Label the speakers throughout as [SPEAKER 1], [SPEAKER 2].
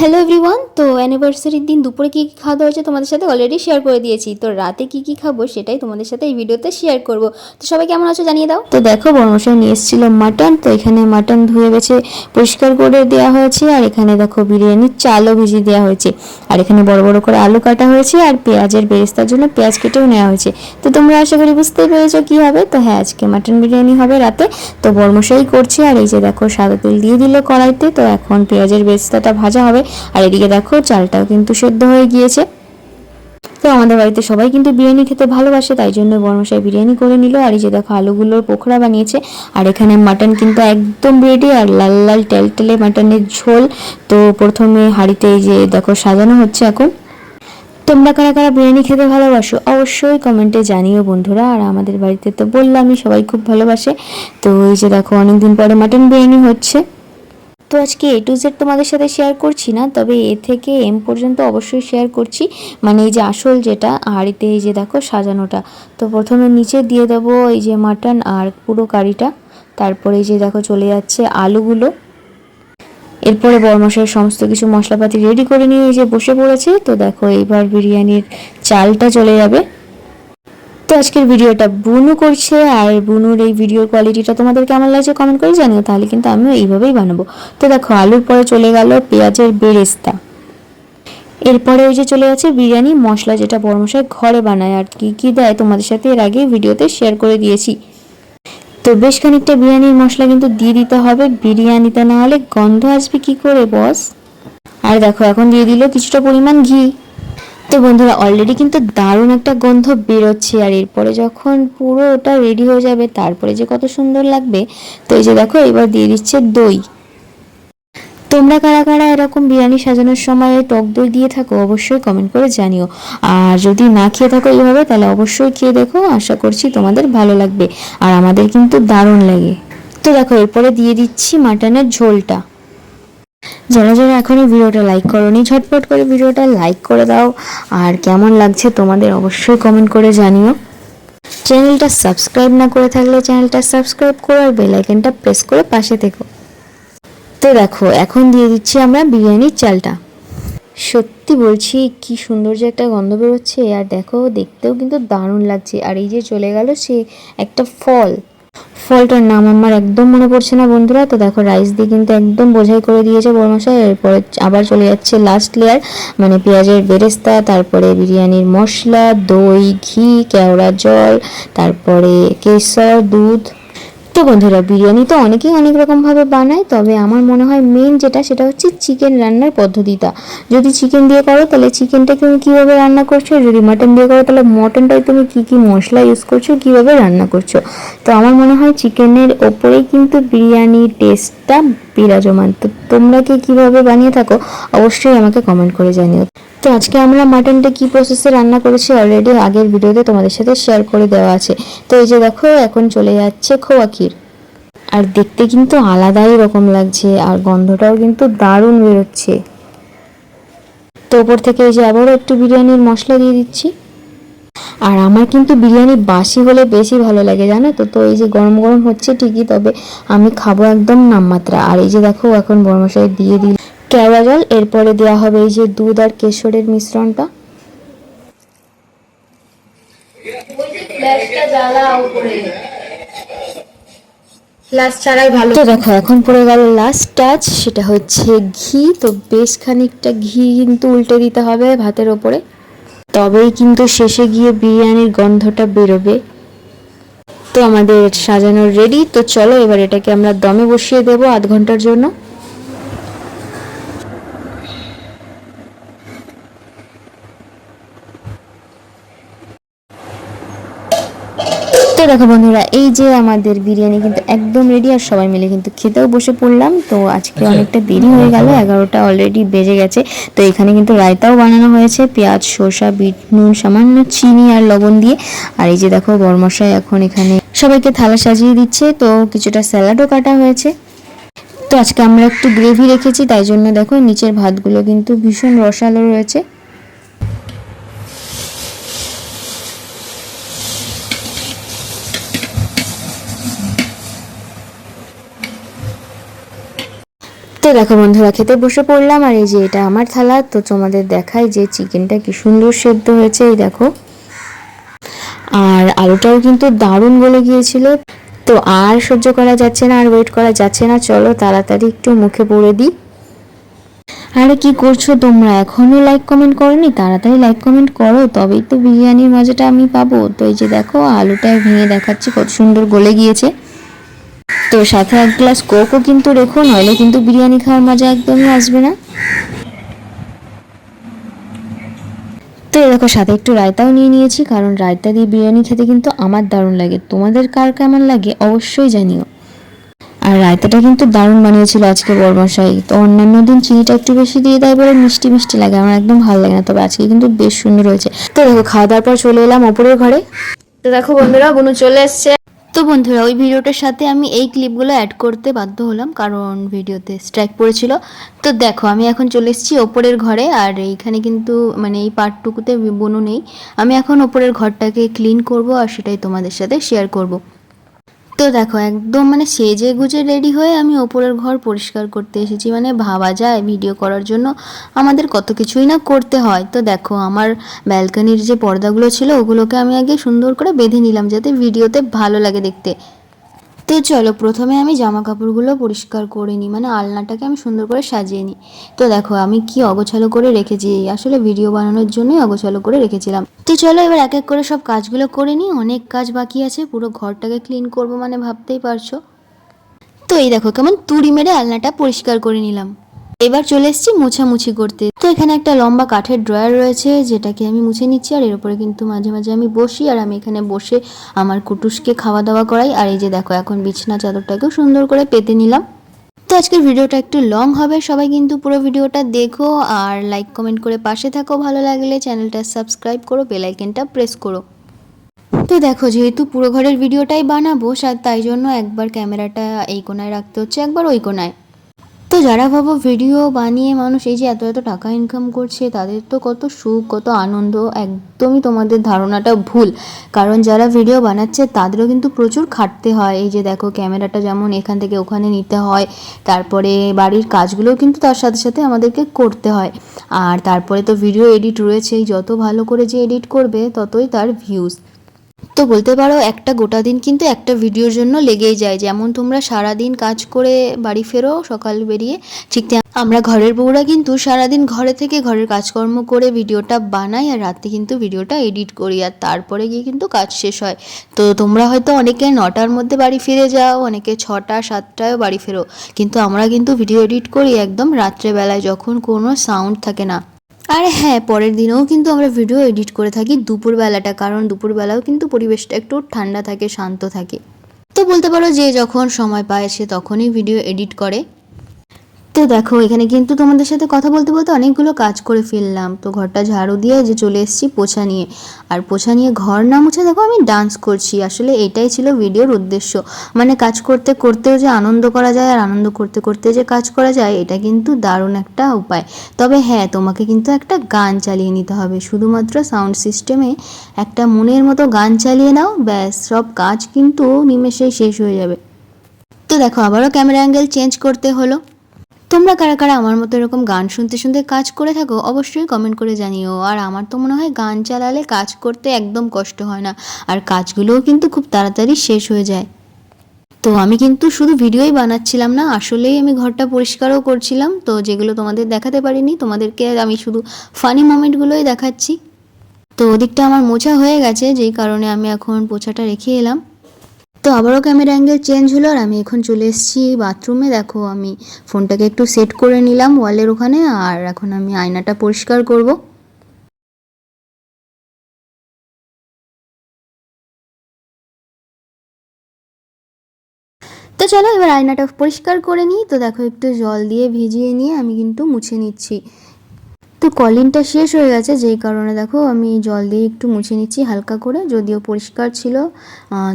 [SPEAKER 1] Hello everyone তো অ্যানিভার্সারির দিন দুপুরে কী কী খাওয়া দাওয়া হয়েছে তোমাদের সাথে অলরেডি শেয়ার করে দিয়েছি। তো রাতে কী কী খাব সেটাই তোমাদের সাথে এই ভিডিওতে শেয়ার করব। তো সবাই কেমন আছো জানিয়ে দাও। তো দেখো বড়মশাই নিয়ে এসেছিল মাটন তো এখানে মাটন ধুয়ে বেছে পরিষ্কার করে দেওয়া হয়েছে। আর এখানে দেখো বিরিয়ানির চালও ভিজিয়ে দেওয়া হয়েছে। আর এখানে বড় বড় করে আলু কাটা হয়েছে আর পেঁয়াজের বেরেস্তার জন্য পেঁয়াজ কেটেও নেওয়া হয়েছে। তো তোমরা আশা করি বুঝতেই পেরেছ কী হবে। তো হ্যাঁ আজকে মাটন বিরিয়ানি হবে রাতে। তো বড়মশাই করছে আর এই যে দেখো সাদা তেল দিয়ে দিল কড়াইতে। তো এখন পেঁয়াজের বেরেস্তাটা ভাজা হবে। আর এদিকে দেখো, চালটাও কিন্তু সেদ্ধ হয়ে গিয়েছে। তো আমাদের বাড়িতে সবাই কিন্তু বিরিয়ানি খেতে ভালোবাসে, তাই জন্য বর্মশাই বিরিয়ানি করে নিল। আর এই যে দেখো, আলুগুলোর পোখরা বানিয়েছে। আর এখানে মাটন কিন্তু একদম রেডি আর লাল লাল টেলটেলে মাটনের ঝোল। তো প্রথমে হাঁড়িতে এই যে দেখো, সাজানো হচ্ছে এখন। তোমরা কারা কারা বিরিয়ানি খেতে ভালোবাসো, অবশ্যই কমেন্টে জানিও বন্ধুরা। আর আমাদের বাড়িতে তো বললামই, সবাই খুব ভালোবাসে। তো এই যে দেখো, অনেকদিন পরে মাটন বিরিয়ানি হচ্ছে। তো আজকে এ টু জেড তোমাদের সাথে শেয়ার করছি না, তবে এ থেকে এম পর্যন্ত অবশ্যই শেয়ার করছি। মানে এই যে আসল যেটা হাঁড়িতে এই যে দেখো সাজানোটা। তো প্রথমে নিচে দিয়ে দেবো এই যে মাটন আর পুরো কারিটা। তারপরে এই যে দেখো চলে যাচ্ছে আলুগুলো। এরপরে বরমশাই সমস্ত কিছু মশলাপাতি রেডি করে নিয়ে এই যে বসে পড়েছে। তো দেখো এইবার বিরিয়ানির চালটা চলে যাবে। তো আজকের ভিডিওটা বুনু করছে, আর বুনুর এই ভিডিওর কোয়ালিটিটা তোমাদের কেমন লাগছে কমেন্ট করে জানিও, তাহলে কিন্তু আমিও এইভাবেই বানাবো। তো দেখো, আলুর পরে চলে গেল পেঁয়াজের বেরেস্তা। এরপরে ওই যে চলে যাচ্ছে বিরিয়ানি, মশলা যেটা বড়মশাই ঘরে বানায়, আর কি কি দেয় তোমাদের সাথে এর আগে ভিডিওতে শেয়ার করে দিয়েছি। তো বেশ খানিকটা বিরিয়ানির মশলা কিন্তু দিয়ে দিতে হবে, বিরিয়ানিতে না হলে গন্ধ আসবে কি করে বস আর দেখো, এখন দিয়ে দিল কিছুটা পরিমাণ ঘি। তো বন্ধুরা অলরেডি কিন্তু দারুণ একটা গন্ধ বেরোচ্ছে। আর এরপরে যখন পুরো ওটা রেডি হয়ে যাবে, তারপরে যে কত সুন্দর লাগবে, তো এই যে দেখো, এবার দিয়ে দিচ্ছে দই। তোমরা কারা কারা এরকম বিরিয়ানি সাজানোর সময় টক দই দিয়ে থাকো, অবশ্যই কমেন্ট করে জানিও। আর যদি না খেয়ে থাকো এইভাবে, তাহলে অবশ্যই খেয়ে দেখো, আশা করছি তোমাদের ভালো লাগবে। আর আমাদের কিন্তু দারুণ লাগে। তো দেখো, এরপরে দিয়ে দিচ্ছি মাটনের ঝোলটা। যারা যারা এখনই ভিডিওটা লাইক করনি, ঝটপট করে ভিডিওটা লাইক করে দাও। আর কেমন লাগছে তোমাদের অবশ্যই কমেন্ট করে জানিও। চ্যানেলটা সাবস্ক্রাইব না করে থাকলে চ্যানেলটা সাবস্ক্রাইব করো আর বেল আইকনটা প্রেস করে পাশে থেকো। তো দেখো, এখন দিয়ে দিচ্ছি আমরা বিরিয়ানির চালটা। সত্যি বলছি, কি সুন্দর যে একটা গন্ধ বেরোচ্ছে। আর দেখো, দেখতেও কিন্তু দারুণ লাগছে। আর এই যে চলে গেল সে একটা ফল। ফলটার নাম আমার একদম মনে পড়ছে না বন্ধুরা। তো দেখো রাইস দিয়ে কিন্তু একদম বোঝাই করে দিয়েছে বড়মশাই এরপরে আবার চলে যাচ্ছে লাস্ট লেয়ার মানে পেঁয়াজের বেরেস্তা, তারপরে বিরিয়ানির মশলা, দই, ঘি, কেওড়া জল, তারপরে কেশর, দুধ তো বন্ধুরা, বিরিয়ানি তো অনেকেই অনেক রকমভাবে বানায়, তবে আমার মনে হয় মেন যেটা সেটা হচ্ছে চিকেন রান্নার পদ্ধতিটা। যদি চিকেন দিয়ে করো, তাহলে চিকেনটা তুমি কীভাবে রান্না করছ? যদি মাটন দিয়ে করো, তাহলে মটনটায় তুমি কী কী মশলা ইউজ করছ? কীভাবে রান্না করছ? তো আমার মনে হয় চিকেনের ওপরেই কিন্তু বিরিয়ানির টেস্টটা বিরাজমান। তো তোমরা কি কীভাবে বানিয়ে থাকো, অবশ্যই আমাকে কমেন্ট করে জানিও। তো আজকে আমরা মাটনটা কি প্রসেসে রান্না করেছি অলরেডি আগের ভিডিওতে তোমাদের সাথে শেয়ার করে দেওয়া আছে। তো এই যে দেখো, এখন চলে যাচ্ছে খোয়া ক্ষীর। আর দেখতে কিন্তু আলাদাই রকম লাগছে, আর গন্ধটাও কিন্তু দারুণ বেরোচ্ছে। তো ওপর থেকে এই যে আবারও একটু বিরিয়ানির মশলা দিয়ে দিচ্ছি। আর আমার কিন্তু বিরিয়ানি বাসি হলে বেশি ভালো লাগে, জানো তো? তো এই যে গরম গরম হচ্ছে ঠিকই, তবে আমি খাব একদম নামমাত্রা। আর এই যে দেখো, এখন বরমশাই দিয়ে দিল। কেওড়া জল এরপরে দেওয়া হবে এই যে দুধ আর কেশরের মিশ্রণটা। তো দেখো এখন পড়ে গেল লাস্ট টাচ সেটা হচ্ছে ঘি। তো বেশ খানিকটা ঘি কিন্তু উল্টে দিতে হবে ভাতের ওপরে। তবেই কিন্তু শেষে গিয়ে বিরিয়ানির গন্ধটা বেরোবে। তো আমাদের সাজানো রেডি তো চলো এবার এটাকে আমরা দমে বসিয়ে দেবো আধ ঘণ্টার জন্য। তো দেখো বন্ধুরা এই যে আমাদের বিরিয়ানি কিন্তু একদম রেডি আর সবাই মিলে কিন্তু খেতেও বসে পড়লাম। তো আজকে অনেকটা দেরি হয়ে গেল এগারোটা অলরেডি বেজে গেছে। তো এখানে কিন্তু রায়তাও বানানো হয়েছে পেঁয়াজ শসা বিট নুন সামান্য চিনি আর লবণ দিয়ে। আর এই যে দেখো বরমশাই এখন এখানে সবাইকে থালা সাজিয়ে দিচ্ছে তো কিছুটা স্যালাডও কাটা হয়েছে। তো আজকে আমরা একটু গ্রেভি রেখেছি তাই জন্য দেখো নিচের ভাতগুলো কিন্তু ভীষণ রসালো রয়েছে। তো
[SPEAKER 2] দেখো বন্ধুরা, খেতে বসে পড়লাম, আর এই যে এটা আমার থালা, তো তোমাদের দেখাই যে চিকেনটা কি সুন্দর সেদ্ধ হয়েছে, এই দেখো। আর আলুটাও কিন্তু দারুণ গলে গিয়েছিল। তো আর সহ্য করা যাচ্ছে না, আর ওয়েট করা যাচ্ছে না, চলো তাড়াতাড়ি একটু মুখে পড়ে দিই। আরে, কি করছ তোমরা? এখনও লাইক কমেন্ট করনি? তাড়াতাড়ি লাইক কমেন্ট করো, তবেই তো বিরিয়ানির মজাটা আমি পাবো। তো এই যে দেখো, আলুটা ভেঙে দেখাচ্ছি, কত সুন্দর গলে গিয়েছে। তো সাথে এক গ্লাস কোকও কিন্তু রেখো, নইলে কিন্তু বিরিয়ানি খাওয়ার মজা একদমই আসবে না। তো দেখো, সাথে একটু রায়তাও নিয়ে নিয়েছি, কারণ রায়তা দিয়ে বিরিয়ানি খেতে কিন্তু আমার দারুণ লাগে। তোমাদের কার কেমন লাগে অবশ্যই জানিও। আর রায়তাটা কিন্তু দারুণ বানিয়েছিল আজকে বর্মশাই। তো অন্যান্য দিন চিনিটা একটু বেশি দিয়ে দেয় বলে মিষ্টি মিষ্টি লাগে, আমার একদম ভালো লাগে না, তবে আজকে কিন্তু বেশ সুন্দর হয়েছে। তো দেখো, খাওয়া দাওয়ার পর চলে এলাম ওপরের ঘরে।
[SPEAKER 1] তো দেখো বন্ধুরা, বুনু চলে এসছে।
[SPEAKER 2] তো বন্ধুরা, ওই ভিডিওটার সাথে আমি এই ক্লিপগুলো অ্যাড করতে বাধ্য হলাম, কারণ ভিডিওতে স্ট্রাইক পড়েছিল। তো দেখো, আমি এখন চলে এসেছি ওপরের ঘরে, আর এইখানে কিন্তু মানে এই পার্টটুকুতে বনু নেই। আমি এখন ওপরের ঘরটাকে ক্লিন করব, আর সেটাই তোমাদের সাথে শেয়ার করব। তো দেখো, একদম মানে সেজে গুজে রেডি হয়ে আমি ওপরের ঘর পরিষ্কার করতে এসেছি। মানে ভাবা যায় ভিডিও করার জন্য আমাদের কত কিছুই না করতে হয়। তো দেখো, আমার ব্যালকানির যে পর্দাগুলো ছিল, ওগুলোকে আমি আগে সুন্দর করে বেঁধে নিলাম যাতে ভিডিওতে ভালো লাগে দেখতে। তো চলো, প্রথমে আমি জামা কাপড়গুলো পরিষ্কার করে নিই মানে আলনাটাকে আমি সুন্দর করে সাজিয়ে নিই। তো দেখো, আমি কি অগোছালো করে রেখেছি আসলে ভিডিও বানানোর জন্যই অগোছালো করে রেখেছিলাম। তো চলো, এবার এক এক করে সব কাজগুলো করে নিই, অনেক কাজ বাকি আছে, পুরো ঘরটাকে ক্লিন করব মানে ভাবতেই পারছ। তো এই দেখো, কেমন তুড়ি মেরে আলনাটা পরিষ্কার করে নিলাম। এবার চলে এসেছি মোছামুছি করতে। তো এখানে একটা লম্বা কাঠের ড্রয়ার রয়েছে, যেটাকে আমি মুছে নিচ্ছি, আর এর উপরে কিন্তু মাঝে মাঝে আমি বসি, আর আমি এখানে বসে আমার কুটুসকে খাওয়া দাওয়া করাই। আর এই যে দেখো, এখন বিছনা চাদরটাকেও সুন্দর করে পেতে নিলাম। তো আজকের ভিডিওটা একটু লং হবে, সবাই কিন্তু পুরো ভিডিওটা দেখো, আর লাইক, কমেন্ট করে পাশে থাকো। ভালো লাগলে চ্যানেলটা সাবস্ক্রাইব করো বেলাইকেনটা প্রেস করো। তো দেখো, যেহেতু পুরো ঘরের ভিডিওটাই বানাবো তাই জন্য একবার ক্যামেরাটা এই কোনায় রাখতে হচ্ছে, একবার ওই কোনায়। তো যারা ভাবো ভিডিও বানিয়ে মানুষ এই যে এত এত টাকা ইনকাম করছে, তাদের তো কত সুখ, কত আনন্দ, একদমই তোমাদের ধারণাটা ভুল। কারণ যারা ভিডিও বানাচ্ছে, তাদেরও কিন্তু প্রচুর খাটতে হয়। এই যে দেখো ক্যামেরাটা যেমন এখান থেকে ওখানে নিতে হয়, তারপরে বাড়ির কাজগুলোও কিন্তু তার সাথে সাথে আমাদেরকে করতে হয়। আর তারপরে তো ভিডিও এডিট রয়েছেই, যত ভালো করে যে এডিট করবে, ততই তার ভিউজ তো বলতে পারো, একটা গোটা দিন কিন্তু একটা ভিডিওর জন্য লেগেই যায়। যেমন তোমরা সারা দিন কাজ করে বাড়ি ফেরো, সকাল বেরিয়ে ঠিক আমরা ঘরের বউরা কিন্তু সারাদিন ঘরে থেকে ঘরের কাজকর্ম করে ভিডিওটা বানাই আর রাতে কিন্তু ভিডিওটা এডিট করি আর তারপরে গিয়ে কিন্তু কাজ শেষ হয়। তো তোমরা হয়তো অনেকে নটার মধ্যে বাড়ি ফিরে যাও, অনেকে ছটা, সাতটায়ও বাড়ি ফেরো। কিন্তু আমরা কিন্তু ভিডিও এডিট করি একদম রাত্রেবেলায়, যখন কোনো সাউন্ড থাকে না। আর হ্যাঁ পরের দিনেও কিন্তু আমরা ভিডিও এডিট করে থাকি দুপুরবেলাটা, কারণ দুপুরবেলাও কিন্তু পরিবেশটা একটু ঠান্ডা থাকে, শান্ত থাকে। তো বলতে পারো যে যখন সময় পায় সে তখনই ভিডিও এডিট করে। তো দেখো, এখানে কিন্তু তোমাদের সাথে কথা বলতে বলতে অনেকগুলো কাজ করে ফেললাম। তো ঘরটা ঝাড়ু দিয়ে যে চলে এসেছি পোছা নিয়ে। আর পোছা নিয়ে ঘর না মুছে দেখো, আমি ডান্স করছি। আসলে এটাই ছিল ভিডিওর উদ্দেশ্য। মানে কাজ করতে করতেও যে আনন্দ করা যায় আর আনন্দ করতে করতে যে কাজ করা যায়, এটা কিন্তু দারুণ একটা উপায়। তবে হ্যাঁ তোমাকে কিন্তু একটা গান চালিয়ে নিতে হবে। শুধুমাত্র সাউন্ড সিস্টেমে একটা মনের মতো গান চালিয়ে নাও, ব্যাস, সব কাজ কিন্তু নিমেষেই শেষ হয়ে যাবে। তো দেখো, আবারও ক্যামেরা অ্যাঙ্গেল চেঞ্জ করতে হলো। তোমরা কারা কারা আমার মতো এরকম গান শুনতে শুনতে কাজ করে থাকো, অবশ্যই কমেন্ট করে জানিও। আর আমার তো মনে হয় গান চালালে কাজ করতে একদম কষ্ট হয় না, আর কাজগুলোও কিন্তু খুব তাড়াতাড়ি শেষ হয়ে যায়। তো আমি কিন্তু শুধু ভিডিওই বানাচ্ছিলাম না, আসলেই আমি ঘরটা পরিষ্কারও করছিলাম, তো যেগুলো তোমাদের দেখাতে পারিনি, তোমাদেরকে আমি শুধু ফানি মোমেন্টগুলোই দেখাচ্ছি। তো ওদিকটা আমার মোছা হয়ে গেছে, যেই কারণে আমি এখন পোছাটা রেখে এলাম। তো আবারও ক্যামেরা অ্যাঙ্গেল চেঞ্জ হলো আর আমি এখন চলে এসেছি বাথরুমে দেখো, আমি ফোনটাকে একটু সেট করে নিলাম ওয়ালের ওখানে আর এখন আমি আয়নাটা পরিষ্কার করব। তো চলো এবার আয়নাটা পরিষ্কার করে নিই। তো দেখো, একটু জল দিয়ে ভিজিয়ে নিয়ে আমি কিন্তু মুছে নিচ্ছি। তো কলিনটা শেষ হয়ে গেছে, যেই কারণে দেখো আমি জল দিয়ে একটু মুছে নিচ্ছি হালকা করে, যদিও পরিষ্কার ছিল।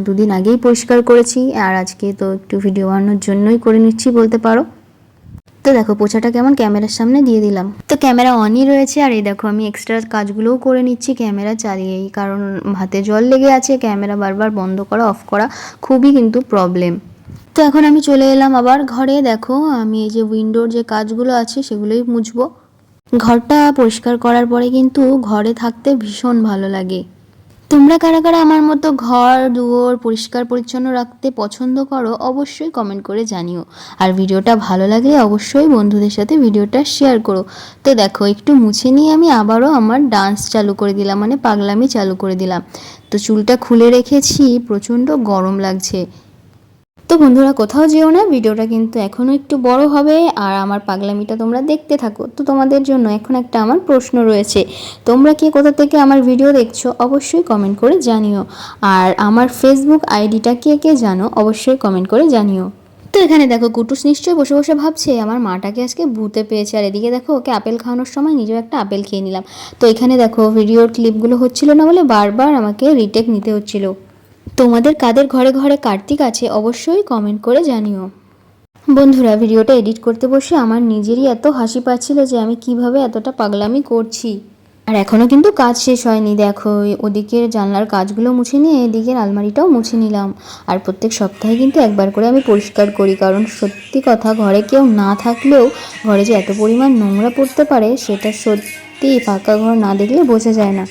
[SPEAKER 2] দুদিন আগেই পরিষ্কার করেছি, আর আজকে তো একটু ভিডিও বানানোর জন্যই করে নিচ্ছি বলতে পারো। তো দেখো পোছাটা কেমন, ক্যামেরার সামনে দিয়ে দিলাম। তো ক্যামেরা অনই রয়েছে, আর এই দেখো আমি এক্সট্রা কাজগুলোও করে নিচ্ছি ক্যামেরা চালিয়েই, কারণ হাতে জল লেগে আছে, ক্যামেরা বারবার বন্ধ করা অফ করা খুবই কিন্তু প্রবলেম তো এখন আমি চলে এলাম আবার ঘরে, দেখো আমি এই যে উইন্ডোর যে কাজগুলো আছে সেগুলোই মুছবো। ঘরটা পরিষ্কার করার পরে কিন্তু ঘরে থাকতে ভীষণ ভালো লাগে। তোমরা কারা কারা আমার মতো ঘর, দুয়ার পরিষ্কার পরিচ্ছন্ন রাখতে পছন্দ করো অবশ্যই কমেন্ট করে জানিও। আর ভিডিওটা ভালো লাগলে অবশ্যই বন্ধুদের সাথে ভিডিওটা শেয়ার করো। তো দেখো, একটু মুছে নিয়ে আমি আবারও আমার ডান্স চালু করে দিলাম মানে পাগলামি চালু করে দিলাম। তো চুলটা খুলে রেখেছি, প্রচণ্ড গরম লাগছে। তো বন্ধুরা, কোথাও যেও না, ভিডিওটা কিন্তু এখনও একটু বড় হবে আর আমার পাগলামিটা তোমরা দেখতে থাকো। তো তোমাদের জন্য এখন একটা আমার প্রশ্ন রয়েছে। তোমরা কে কোথা থেকে আমার ভিডিও দেখছ, অবশ্যই কমেন্ট করে জানিও। আর আমার ফেসবুক আইডিটা কে কে জানো, অবশ্যই কমেন্ট করে জানিও। তো এখানে দেখো, কুটুস নিশ্চয়ই বসে বসে ভাবছে, আমার মাটাকে আজকে ভূতে পেয়েছে। আর এদিকে দেখো, ওকে আপেল খাওয়ানোর সময় নিজেও একটা আপেল খেয়ে নিলাম। তো এখানে দেখো ভিডিওর ক্লিপগুলো হচ্ছিল না বলে বারবার আমাকে রিটেক নিতে হচ্ছিল। তোমাদের কাদের ঘরে ঘরে কার্তিক আছে অবশ্যই কমেন্ট করে জানিও। বন্ধুরা, ভিডিওটা এডিট করতে বসে আমার নিজেরই এত হাসি পাচ্ছিল যে আমি কীভাবে এতটা পাগলামি করছি। আর এখনও কিন্তু কাজ শেষ হয়নি, দেখো ওদিকের জানলার কাজগুলো মুছে নিয়ে এদিকের আলমারিটাও মুছে নিলাম। আর প্রত্যেক সপ্তাহে কিন্তু একবার করে আমি পরিষ্কার করি, কারণ সত্যি কথা, ঘরে কেউ না থাকলেও ঘরে যে এত পরিমাণ নোংরা পড়তে পারে, সেটা সত্যি ফাঁকা ঘর না দেখলে বোঝা যায় না।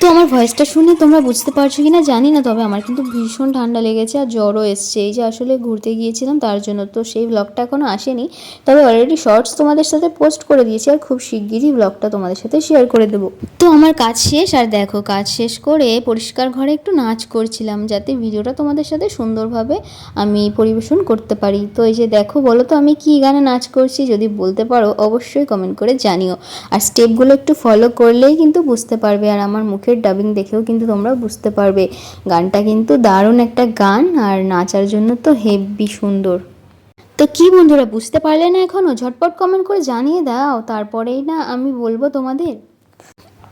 [SPEAKER 2] তো আমার ভয়েসটা শুনে তোমরা বুঝতে পারছ কিনা জানি না, তবে আমার কিন্তু ভীষণ ঠান্ডা লেগেছে আর জ্বরও এসছে। এই যে আসলে ঘুরতে গিয়েছিলাম, তার জন্য তো সেই ব্লগটা এখনও আসেনি। তবে অলরেডি শর্টস তোমাদের সাথে পোস্ট করে দিয়েছি আর খুব শিগগিরই ব্লগটা তোমাদের সাথে শেয়ার করে দেবো। তো আমার কাজ শেষ, আর দেখো কাজ শেষ করে পরিষ্কার ঘরে একটু নাচ করছিলাম, যাতে ভিডিওটা তোমাদের সাথে সুন্দরভাবে আমি পরিবেশন করতে পারি। তো এই যে দেখো, বলো তো আমি কী গানে নাচ করছি, যদি বলতে পারো অবশ্যই কমেন্ট করে জানিও। আর স্টেপগুলো একটু ফলো করলেই কিন্তু বুঝতে পারবে, আর আমার মুখের ডাবিং দেখেও কিন্তু তোমরা বুঝতে পারবে। গানটা কিন্তু দারুণ একটা গান, আর নাচার জন্য তো হেভি সুন্দর। তো কি বন্ধুরা, বুঝতে পারলে না এখনও? ঝটপট কমেন্ট করে জানিয়ে দাও, তারপরেই না আমি বলব তোমাদের।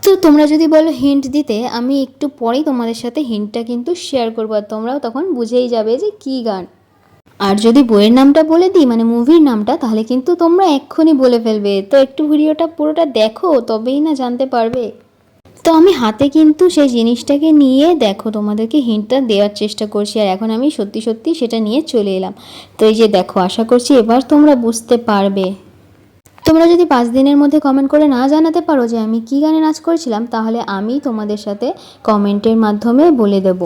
[SPEAKER 2] তো তোমরা যদি বলো হিন্ট দিতে, আমি একটু পরেই তোমাদের সাথে হিন্টটা কিন্তু শেয়ার করব, আর তোমরাও তখন বুঝেই যাবে যে কী গান। আর যদি বইয়ের নামটা বলে দিই মানে মুভির নামটা, তাহলে কিন্তু তোমরা এক্ষুনি বলে ফেলবে। তো একটু ভিডিওটা পুরোটা দেখো, তবেই না জানতে পারবে। তো আমি হাতে কিন্তু সেই জিনিসটাকে নিয়ে দেখো, তোমাদেরকে হিন্টটা দেওয়ার চেষ্টা করছি। আর এখন আমি সত্যি সত্যি সেটা নিয়ে চলে এলাম। তো এই যে দেখো, আশা করছি এবার তোমরা বুঝতে পারবে। তোমরা যদি পাঁচ দিনের মধ্যে কমেন্ট করে না জানাতে পারো যে আমি কী গানে নাচ করেছিলাম, তাহলে আমি তোমাদের সাথে কমেন্টের মাধ্যমে বলে দেব।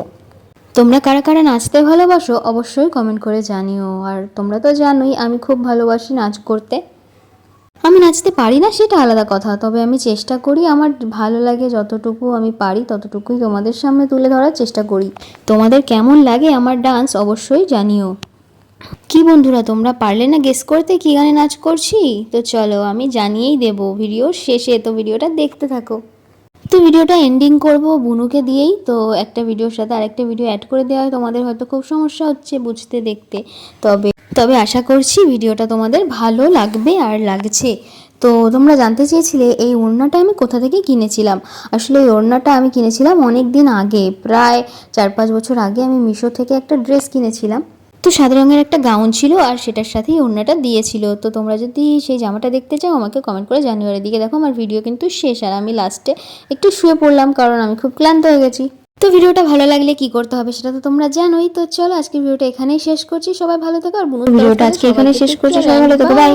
[SPEAKER 2] তোমরা কারা কারা নাচতে ভালোবাসো, অবশ্যই কমেন্ট করে জানিও। আর তোমরা তো জানোই, আমি খুব ভালোবাসি নাচ করতে। আমি নাচতে পারি না, সেটা আলাদা কথা। তবে আমি চেষ্টা করি, আমার ভালো লাগে যতটুকু আমি পারি, ততটুকুই তোমাদের সামনে তুলে ধরার চেষ্টা করি। তোমাদের কেমন লাগে আমার ডান্স অবশ্যই জানিও। কি বন্ধুরা, তোমরা পারলে না গেস করতে? কি গানে নাচ করছি? তো চলো, আমি জানিয়েই দেব। ভিডিও শেষে, তো ভিডিওটা দেখতে থাকো। তো ভিডিওটা এন্ডিং করব বুনুকে দিয়েই। তো একটা ভিডিওর সাথে আরেকটা ভিডিও অ্যাড করে দেওয়া হয়। তোমাদের হয়তো খুব সমস্যা হচ্ছে বুঝতে, দেখতে। তবে তবে আশা করছি ভিডিওটা তোমাদের ভালো লাগবে আর লাগছে। তো তোমরা জানতে চেয়েছিলে, এই ওড়নাটা আমি কোথা থেকে কিনেছিলাম? আসলে এই ওড়নাটা আমি কিনেছিলাম অনেক দিন আগে। প্রায় চার পাঁচ বছর আগে আমি মিশো থেকে একটা ড্রেস কিনেছিলাম। তো সাদা রঙের একটা গাউন ছিল আর সেটার সাথেই ওড়নাটা দিয়েছিল। তো তোমরা যদি সেই জামাটা দেখতে চাও আমাকে কমেন্ট করে জানুয়ারির দিকে দেখো আমার ভিডিও কিন্তু শেষ। আর আমি লাস্টে একটু শুয়ে পড়লাম কারণ আমি খুব ক্লান্ত হয়ে গেছি। তো ভিডিওটা ভালো লাগলে কি করতে হবে সেটা তো তোমরা জানোই। তো চলো আজকে ভিডিওটা এখানেই শেষ করছি। সবাই ভালো থেকো আর ভিডিওটা আজকে এখানে শেষ করছি। সবাই ভালো থেকো। বাই